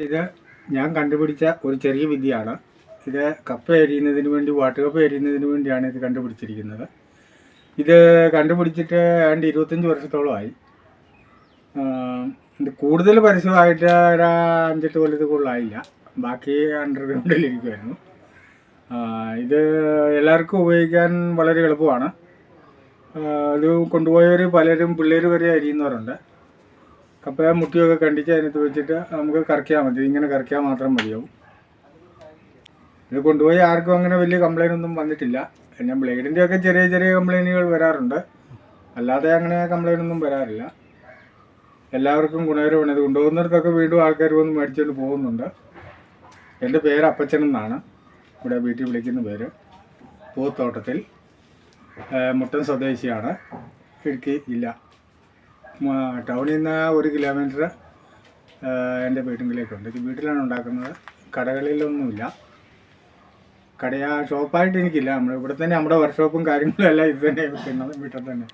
ഇത് ഞാൻ കണ്ടുപിടിച്ച ഒരു ചെറിയ വിദ്യയാണ്. ഇത് കപ്പ എരിയുന്നതിന് വേണ്ടി വാട്ടുകപ്പ എരിയുന്നതിന് വേണ്ടിയാണ് ഇത് കണ്ടുപിടിച്ചിരിക്കുന്നത്. ഇത് കണ്ടുപിടിച്ചിട്ട് ഏതാണ്ട് ഇരുപത്തഞ്ച് വർഷത്തോളമായി. ഇത് കൂടുതൽ പരസ്യമായിട്ട് ഒരു അഞ്ചെട്ട് കൊല്ലത്തിൽ കൂടുതലായില്ല. ബാക്കി അണ്ടർഗ്രൗണ്ടിൽ ഇരിക്കുമായിരുന്നു ഇത് എല്ലാവർക്കും ഉപയോഗിക്കാൻ വളരെ എളുപ്പമാണ്. ഇത് കൊണ്ടുപോയവർ പലരും പിള്ളേർ വരെ അരിയുന്നവരുണ്ട് കപ്പ മുട്ടിയൊക്കെ കണ്ടിച്ച് അതിനകത്ത് വെച്ചിട്ട് നമുക്ക് കറക്കിയാൽ മതി. ഇങ്ങനെ കറക്കിയാൽ മാത്രം മതിയാവും. ഇത് കൊണ്ടുപോയി ആർക്കും അങ്ങനെ വലിയ കംപ്ലൈന്റ് ഒന്നും വന്നിട്ടില്ല. പിന്നെ ബ്ലേഡിന്റെ ഒക്കെ ചെറിയ ചെറിയ കംപ്ലൈന്റുകൾ വരാറുണ്ട്. അല്ലാതെ അങ്ങനെ കംപ്ലൈന്റ് ഒന്നും വരാറില്ല. എല്ലാവർക്കും ഗുണകരമാണ്. ഇത് കൊണ്ടുപോകുന്നിടത്തൊക്കെ വീണ്ടും ആൾക്കാർ വന്ന് മേടിച്ചുകൊണ്ട് പോകുന്നുണ്ട്. എന്റെ പേര് അപ്പച്ചൻ എന്നാണ്. ഇവിടെ വീട്ടിൽ വിളിക്കുന്ന പേര്. പൂത്തോട്ടത്തിൽ മുട്ടൻ സ്വദേശിയാണ്. ഇടുക്കി ജില്ല. ടൗണിൽ നിന്ന് ഒരു കിലോമീറ്റർ എന്റെ വീട്ടിലേക്കുണ്ട് വീട്ടിലാണ് ഉണ്ടാക്കുന്നത്. കടകളിലൊന്നുമില്ല. കടയാ ഷോപ്പായിട്ട് എനിക്കില്ല. നമ്മൾ ഇവിടെ തന്നെ നമ്മുടെ വർക്ക്ഷോപ്പും കാര്യങ്ങളും എല്ലാം ഇത് തന്നെ വീട്ടിൽ തന്നെ.